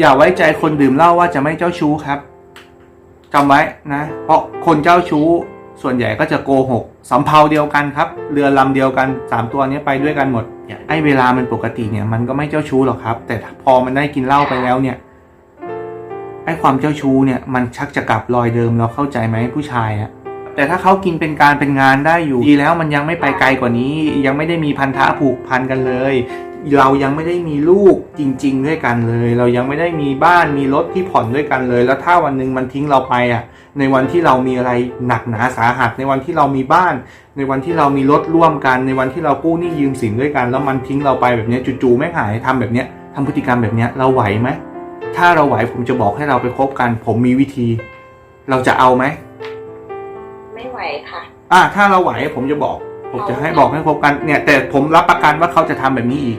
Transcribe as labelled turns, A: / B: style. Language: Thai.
A: อย่าไว้ใจคนดื่มเหล้าว่าจะไม่เจ้าชู้ครับจำไว้นะ เพราะคนเจ้าชู้ส่วนใหญ่ก็จะโกหกสำเภาเดียวกันครับ เรือลำเดียวกันสามตัวนี้ไปด้วยกันหมดไอ้เวลามันปกติเนี่ย มันก็ไม่เจ้าชู้หรอกครับ แต่พอมันได้กินเหล้าไปแล้วเนี่ยไอ้ความเจ้าชู้เนี่ยมันชักจะกลับรอยเดิมเราเข้าใจไหมผู้ชายอะแต่ถ้าเขากินเป็นการเป็นงานได้อยู่ดีแล้วมันยังไม่ไปไกลกว่านี้ ยังไม่ได้มีพันธะผูกพันกันเลย เรายังไม่ได้มีลูกจริง ๆ ด้วยกันเลย เรายังไม่ได้มีบ้านมีรถที่ผ่อนด้วยกันเลย แล้วถ้าวันหนึ่งมันทิ้งเราไปอะ ในวันที่เรามีอะไรหนักหนาสาหัส ในวันที่เรามีบ้าน ในวันที่เรามีรถร่วมกัน ในวันที่เรากู้หนี้ยืมสินด้วยกัน แล้วมันทิ้งเราไปแบบเนี้ยจู่ๆไม่หายทำแบบเนี้ยทำพฤติกรรมแบบเนี้ยเราไหวไหมถ้าเราไหวผมจะบอกให้เราไปคบกัน ผมมีวิธี เราจะเอาไหม
B: ไม่ไหวค่ะ
A: อะถ้าเราไหวผมจะบอก ผมจะให้บอกให้คบกันเนี่ย แต่ผมรับประกันว่าเขาจะทำแบบนี้อีก